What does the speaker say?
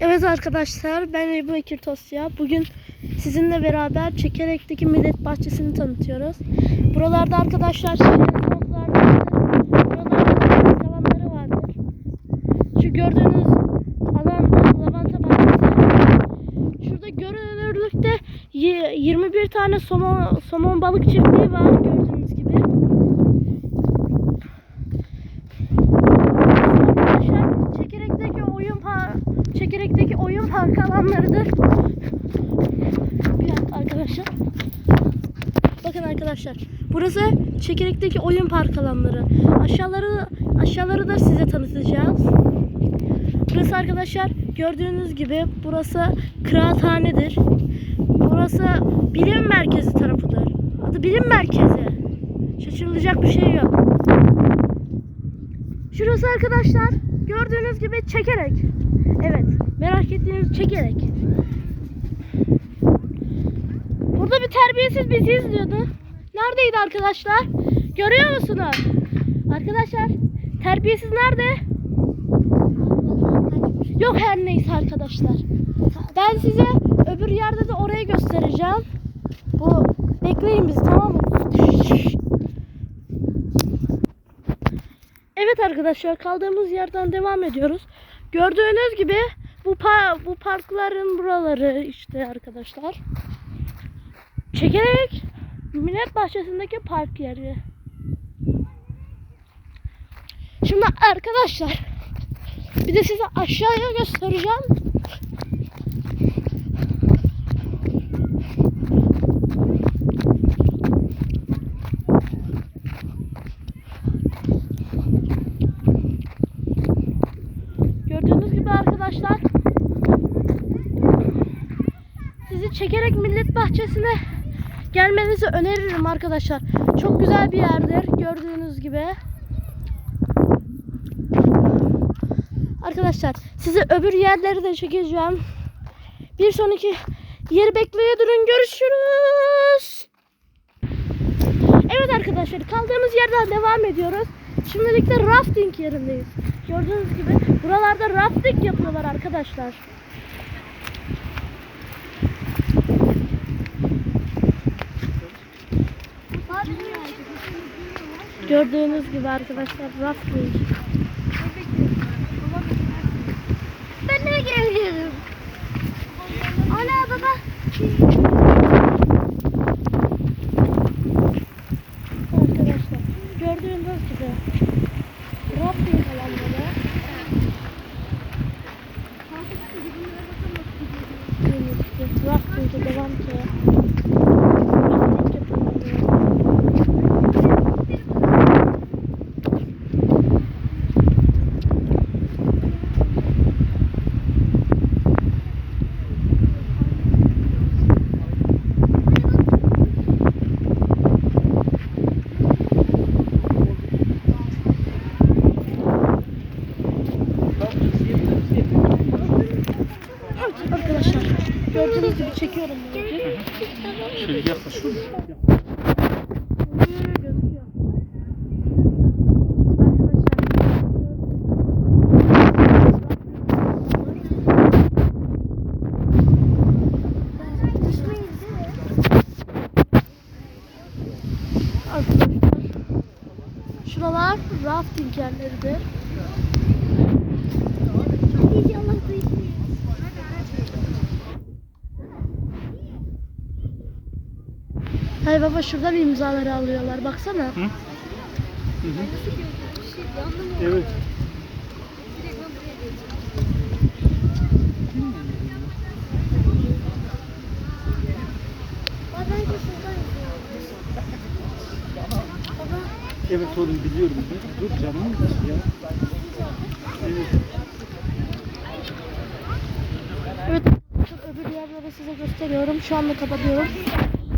Evet arkadaşlar ben Ebu Bekir Tosya. Bugün sizinle beraber Çekerek'teki Millet Bahçesi'ni tanıtıyoruz. Buralarda arkadaşlar vardır. Buralarda da alanları vardır. Şu gördüğünüz alanda lavanta bahçesi. Şurada görünürlükte y- 21 tane somon, somon balık çiftliği var gördüğünüz gibi. Arkadaşlar çekirekteki oyun par parkı alanlarıdır. Dakika arkadaşlar. Bakın arkadaşlar. Burası çekirekteki oyun park alanları. Aşağıları aşağıları da size tanıtacağız. Burası arkadaşlar gördüğünüz gibi burası kıraathanedir. Burası bilim merkezi tarafıdır. Adı bilim merkezi. Şaşırılacak bir şey yok. Şurası arkadaşlar gördüğünüz gibi çekerek. Evet merak ettiğiniz çekerek. Burada bir terbiyesiz bizi izliyordu. Neredeydi arkadaşlar? Görüyor musunuz? Arkadaşlar terbiyesiz nerede? Yok her neyse arkadaşlar. Ben size öbür yerde de orayı göstereceğim. Bu bekleyin bizi tamam mı? Evet arkadaşlar kaldığımız yerden devam ediyoruz. Gördüğünüz gibi bu pa bu parkların buraları işte arkadaşlar. Çekerek Millet Bahçesi'ndeki park yeri. Şimdi arkadaşlar bir de size aşağıya göstereceğim. Gördüğünüz gibi arkadaşlar çekerek millet bahçesine gelmenizi öneririm arkadaşlar. Çok güzel bir yerdir gördüğünüz gibi. Arkadaşlar size öbür yerleri de çekeceğim. Bir sonraki yeri bekleye durun görüşürüz. Evet arkadaşlar kaldığımız yerden devam ediyoruz. Şimdilik de rafting yerindeyiz. Gördüğünüz gibi buralarda rafting yapıyorlar arkadaşlar. Gördüğünüz gibi arkadaşlar rafting. Ben de girebiliyorum. Ana baba. Arkadaşlar gördüğünüz gibi rafting. Gördüğünüz gibi rafting'e devam ki. Rafting yapıyorlar. Evet arkadaşlar gördüğünüz gibi çekiyorum bunu. Şöyle yaklaş şöyle. Gözüküyor. Arkadaşlar şuralar rafting yerleridir. İnşallah duyuyor. Hay baba şuradan imzaları alıyorlar baksana. Hı? Evet. De şuradan Baba. Evet oğlum biliyorum. Dur canım ya. Evet. Evet öbür yerleri size gösteriyorum. Şu anda kapatıyorum.